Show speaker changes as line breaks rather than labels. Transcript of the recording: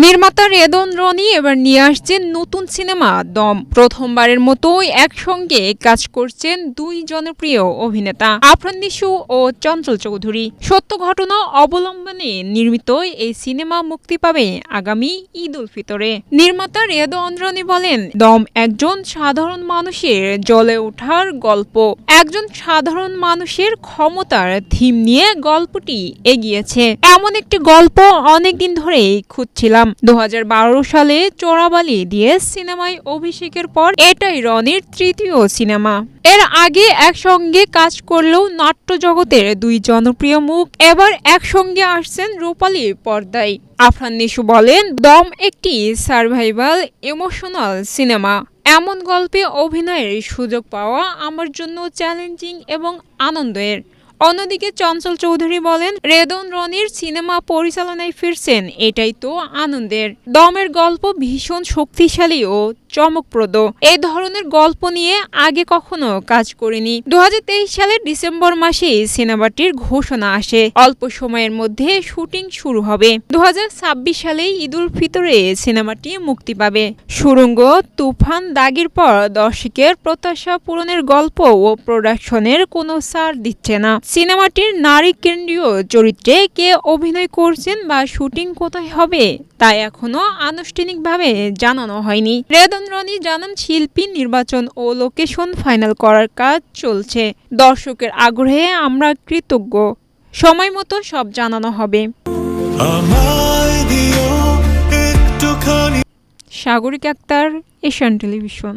নির্মাতা রেদন রনি এবার নিয়ে আসছেন নতুন সিনেমা দম। প্রথমবারের মতোই একসঙ্গে কাজ করছেন দুই জনপ্রিয় অভিনেতা আফরান ও চঞ্চল চৌধুরী। সত্য ঘটনা অবলম্বনে নির্মিত এই সিনেমা মুক্তি পাবে আগামী ঈদ উল ফিতরে। নির্মাতা বলেন, দম একজন সাধারণ মানুষের জ্বলে ওঠার গল্প। একজন সাধারণ মানুষের ক্ষমতার থিম নিয়ে গল্পটি এগিয়েছে। এমন একটি গল্প অনেকদিন ধরেই খুঁজছিলাম। দু হাজার সালে চোরাবালি দিয়ে সিনেমায় অভিষেকের পর এটাই রনির তৃতীয় সিনেমা। এর আগে একসঙ্গে কাজ করলেও নাট্য জগতের দুই জনপ্রিয় মুখ এবার একসঙ্গে আসছেন রূপালী পর্দায়। আফরান নিশু বলেন, দম একটি সার্ভাইভাল, ইমোশনাল সিনেমা। এমন গল্পে অভিনয়ের সুযোগ পাওয়া আমার জন্য চ্যালেঞ্জিং এবং আনন্দের। অন্যদিকে চঞ্চল চৌধুরী বলেন, রেদন রনির সিনেমা পরিচালনায় ফিরছেন, এটাই তো আনন্দের। দমের গল্প ভীষণ শক্তিশালী ও চমকপ্রদ এই ধরনের গল্প নিয়ে আগে কখনো কাজ করিনি। দু হাজার তেইশ সালের ডিসেম্বর মাসে সিনেমাটির ঘোষণা আসে। অল্প সময়ের মধ্যে শুটিং শুরু হবে। দু সালে ঈদুল ফিতরে সিনেমাটি মুক্তি পাবে। সুরঙ্গ, তুফান, দাগের পর দর্শকের প্রত্যাশা পূরণের গল্প ও প্রোডাকশনের কোনো সার দিচ্ছে না। সিনেমাটির নারী কেন্দ্রীয় চরিত্রে কে অভিনয় করছেন বা শুটিং কোথায় হবে তা এখনও আনুষ্ঠানিকভাবে জানানো হয়নি। রেদন রনি জানান শিল্পী নির্বাচন ও লোকেশন ফাইনাল করার কাজ চলছে। দর্শকের আগ্রহে আমরা কৃতজ্ঞ। সময় মতো সব জানানো হবে। Sagorik Akter Asian Television.